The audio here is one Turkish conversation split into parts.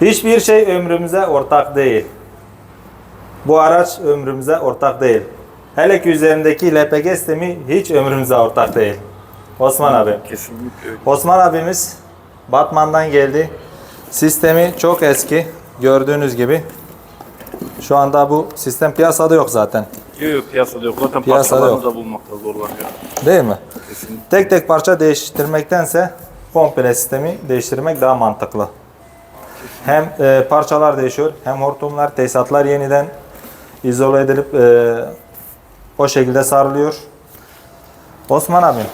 Hiçbir şey ömrümüze ortak değil. Bu araç ömrümüze ortak değil. Hele ki üzerindeki LPG sistemi hiç ömrümüze ortak değil. Osman abi. Kesinlikle öyle. Osman abimiz Batman'dan geldi. Sistemi çok eski. Gördüğünüz gibi. Şu anda bu sistem piyasada yok zaten. Yok yok piyasada yok. Zaten Piyasada parçalarını da bulmakta zorlanıyor. Değil mi? Kesinlikle. Tek tek parça değiştirmektense komple sistemi değiştirmek daha mantıklı. Hem e, parçalar değişiyor, hem hortumlar, tesisatlar yeniden izole edilip e, o şekilde sarılıyor. Osman abim,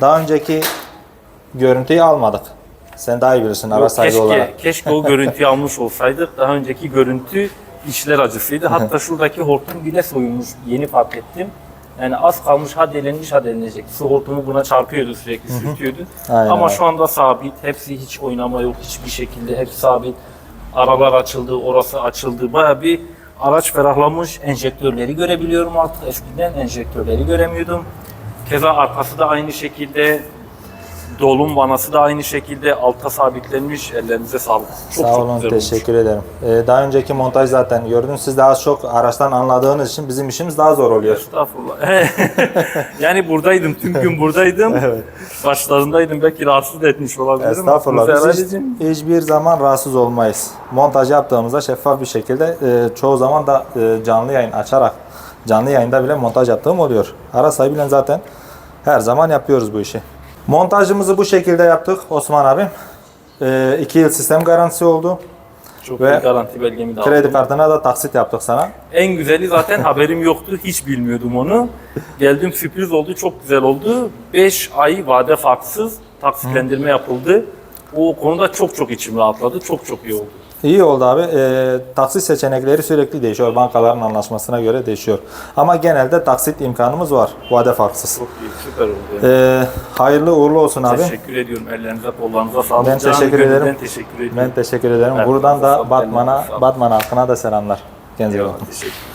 daha önceki görüntüyü almadık. Sen daha iyi bilirsin Yok, sahibi keşke, olarak. keşke o görüntüyü almış olsaydık. Daha önceki görüntü işler acısıydı. Hatta şuradaki hortum bile soyulmuş. Yeni fark ettim. Yani az kalmış ha delinmiş ha delinecek. Su hortumu buna çarpıyordu sürekli sürtüyordu. Aynen Ama şu anda sabit. Hepsi hiç oynama yok hiçbir şekilde. Hepsi sabit. Aralar açıldı, orası açıldı. Baya bir araç ferahlamış. Enjektörleri görebiliyorum artık. Eskiden enjektörleri göremiyordum. Keza arkası da aynı şekilde. Dolum vanası da aynı şekilde alta sabitlenmiş. Ellerinize sağlık. Çok Sağ çok olun, güzel olmuş. teşekkür ederim. Ee, daha önceki montaj zaten gördünüz. Siz daha çok araçtan anladığınız için bizim işimiz daha zor oluyor. Estağfurullah. yani buradaydım, tüm gün buradaydım. Evet. Başlarındaydım, belki rahatsız etmiş olabilirim. Estağfurullah. Biz hiç, hiçbir zaman rahatsız olmayız. Montaj yaptığımızda şeffaf bir şekilde e, çoğu zaman da e, canlı yayın açarak canlı yayında bile montaj yaptığım oluyor. Ara sahibiyle zaten her zaman yapıyoruz bu işi. Montajımızı bu şekilde yaptık Osman abi. 2 yıl sistem garantisi oldu. Çok Ve iyi garanti belgemi de Kredi aldım. kartına da taksit yaptık sana. En güzeli zaten haberim yoktu, hiç bilmiyordum onu. Geldim sürpriz oldu, çok güzel oldu. 5 ay vade farksız taksitlendirme yapıldı. O konuda çok çok içim rahatladı, çok çok iyi oldu. İyi oldu abi. E, taksit seçenekleri sürekli değişiyor. Bankaların anlaşmasına göre değişiyor. Ama genelde taksit imkanımız var. Vade farksız. Çok iyi, süper oldu. yani. E, hayırlı uğurlu olsun abi. Teşekkür ediyorum. Ellerinize, kollarınıza sağlık. Ben teşekkür ederim. teşekkür ediyorum. Ben teşekkür ederim. Evet, Buradan da. Batman'a. Batman halkına da selamlar. Kendinize bakın. teşekkür